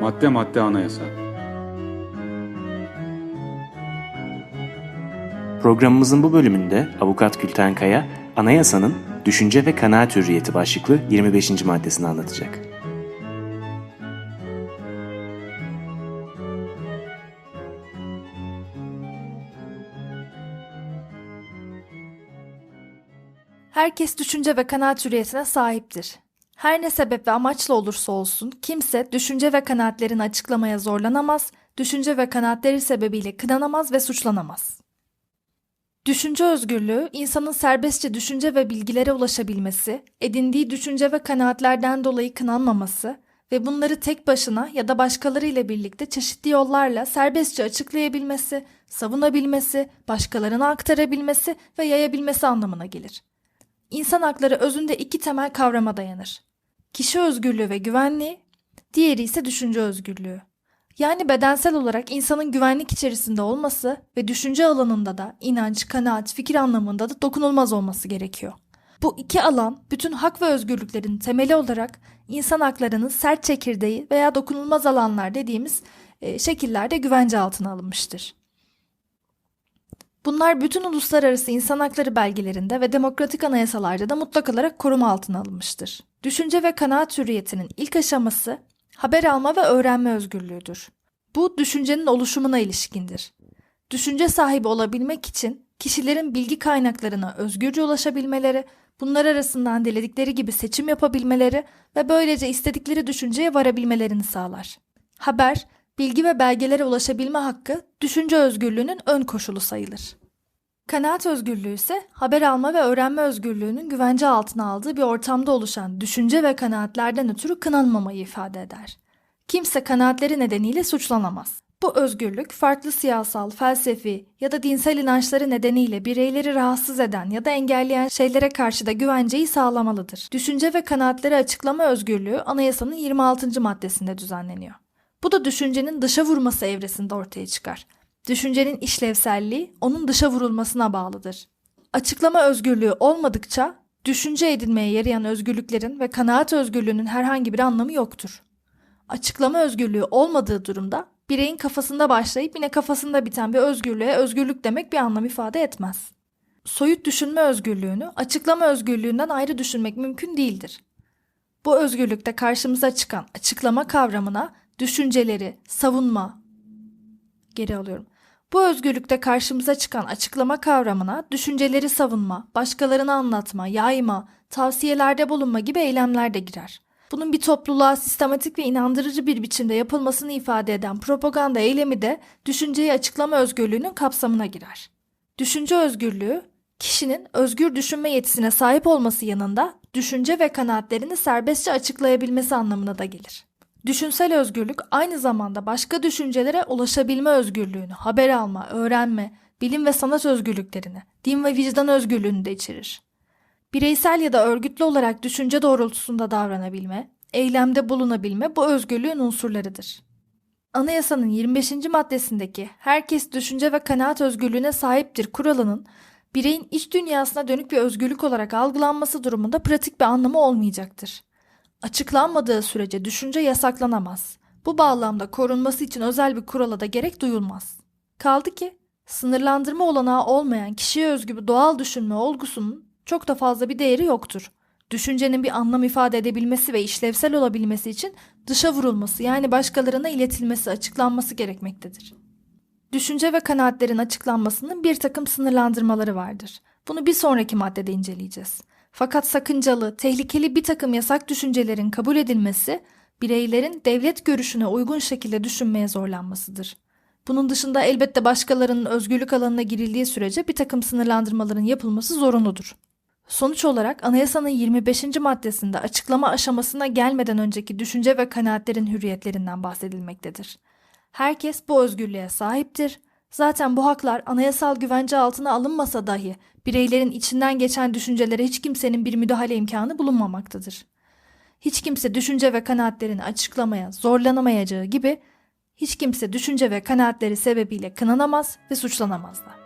Madde madde anayasa. Programımızın bu bölümünde Avukat Gülten Kaya, anayasanın düşünce ve kanaat hürriyeti başlıklı 25. maddesini anlatacak. Herkes düşünce ve kanaat hürriyetine sahiptir. Her ne sebep ve amaçla olursa olsun kimse düşünce ve kanaatlerini açıklamaya zorlanamaz, düşünce ve kanaatleri sebebiyle kınanamaz ve suçlanamaz. Düşünce özgürlüğü, insanın serbestçe düşünce ve bilgilere ulaşabilmesi, edindiği düşünce ve kanaatlerden dolayı kınanmaması ve bunları tek başına ya da başkalarıyla birlikte çeşitli yollarla serbestçe açıklayabilmesi, savunabilmesi, başkalarına aktarabilmesi ve yayabilmesi anlamına gelir. İnsan hakları özünde iki temel kavrama dayanır. Kişi özgürlüğü ve güvenliği, diğeri ise düşünce özgürlüğü. Yani bedensel olarak insanın güvenlik içerisinde olması ve düşünce alanında da inanç, kanaat, fikir anlamında da dokunulmaz olması gerekiyor. Bu iki alan bütün hak ve özgürlüklerin temeli olarak insan haklarının sert çekirdeği veya dokunulmaz alanlar dediğimiz e, şekillerde güvence altına alınmıştır. Bunlar bütün uluslararası insan hakları belgelerinde ve demokratik anayasalarda da mutlak olarak koruma altına alınmıştır. Düşünce ve kanaat hürriyetinin ilk aşaması haber alma ve öğrenme özgürlüğüdür. Bu düşüncenin oluşumuna ilişkindir. Düşünce sahibi olabilmek için kişilerin bilgi kaynaklarına özgürce ulaşabilmeleri, bunlar arasından diledikleri gibi seçim yapabilmeleri ve böylece istedikleri düşünceye varabilmelerini sağlar. Haber, bilgi ve belgelere ulaşabilme hakkı düşünce özgürlüğünün ön koşulu sayılır. Kanaat özgürlüğü ise haber alma ve öğrenme özgürlüğünün güvence altına aldığı bir ortamda oluşan düşünce ve kanaatlerden ötürü kınanmamayı ifade eder. Kimse kanaatleri nedeniyle suçlanamaz. Bu özgürlük farklı siyasal, felsefi ya da dinsel inançları nedeniyle bireyleri rahatsız eden ya da engelleyen şeylere karşı da güvenceyi sağlamalıdır. Düşünce ve kanaatleri açıklama özgürlüğü anayasanın 26. maddesinde düzenleniyor. Bu da düşüncenin dışa vurması evresinde ortaya çıkar. Düşüncenin işlevselliği onun dışa vurulmasına bağlıdır. Açıklama özgürlüğü olmadıkça düşünce edinmeye yarayan özgürlüklerin ve kanaat özgürlüğünün herhangi bir anlamı yoktur. Açıklama özgürlüğü olmadığı durumda bireyin kafasında başlayıp yine kafasında biten bir özgürlüğe özgürlük demek bir anlam ifade etmez. Soyut düşünme özgürlüğünü açıklama özgürlüğünden ayrı düşünmek mümkün değildir. Bu özgürlükte karşımıza çıkan açıklama kavramına düşünceleri, savunma, geri alıyorum. Bu özgürlükte karşımıza çıkan açıklama kavramına düşünceleri savunma, başkalarına anlatma, yayma, tavsiyelerde bulunma gibi eylemler de girer. Bunun bir topluluğa sistematik ve inandırıcı bir biçimde yapılmasını ifade eden propaganda eylemi de düşünceyi açıklama özgürlüğünün kapsamına girer. Düşünce özgürlüğü, kişinin özgür düşünme yetisine sahip olması yanında düşünce ve kanaatlerini serbestçe açıklayabilmesi anlamına da gelir. Düşünsel özgürlük aynı zamanda başka düşüncelere ulaşabilme özgürlüğünü, haber alma, öğrenme, bilim ve sanat özgürlüklerini, din ve vicdan özgürlüğünü de içerir. Bireysel ya da örgütlü olarak düşünce doğrultusunda davranabilme, eylemde bulunabilme bu özgürlüğün unsurlarıdır. Anayasanın 25. maddesindeki herkes düşünce ve kanaat özgürlüğüne sahiptir kuralının bireyin iç dünyasına dönük bir özgürlük olarak algılanması durumunda pratik bir anlamı olmayacaktır. Açıklanmadığı sürece düşünce yasaklanamaz. Bu bağlamda korunması için özel bir kurala da gerek duyulmaz. Kaldı ki sınırlandırma olanağı olmayan kişiye özgü bir doğal düşünme olgusunun çok da fazla bir değeri yoktur. Düşüncenin bir anlam ifade edebilmesi ve işlevsel olabilmesi için dışa vurulması yani başkalarına iletilmesi, açıklanması gerekmektedir. Düşünce ve kanaatlerin açıklanmasının bir takım sınırlandırmaları vardır. Bunu bir sonraki maddede inceleyeceğiz. Fakat sakıncalı, tehlikeli bir takım yasak düşüncelerin kabul edilmesi, bireylerin devlet görüşüne uygun şekilde düşünmeye zorlanmasıdır. Bunun dışında elbette başkalarının özgürlük alanına girildiği sürece bir takım sınırlandırmaların yapılması zorunludur. Sonuç olarak anayasanın 25. maddesinde açıklama aşamasına gelmeden önceki düşünce ve kanaatlerin hürriyetlerinden bahsedilmektedir. Herkes bu özgürlüğe sahiptir. Zaten bu haklar anayasal güvence altına alınmasa dahi bireylerin içinden geçen düşüncelere hiç kimsenin bir müdahale imkanı bulunmamaktadır. Hiç kimse düşünce ve kanaatlerini açıklamaya zorlanamayacağı gibi hiç kimse düşünce ve kanaatleri sebebiyle kınanamaz ve suçlanamaz da.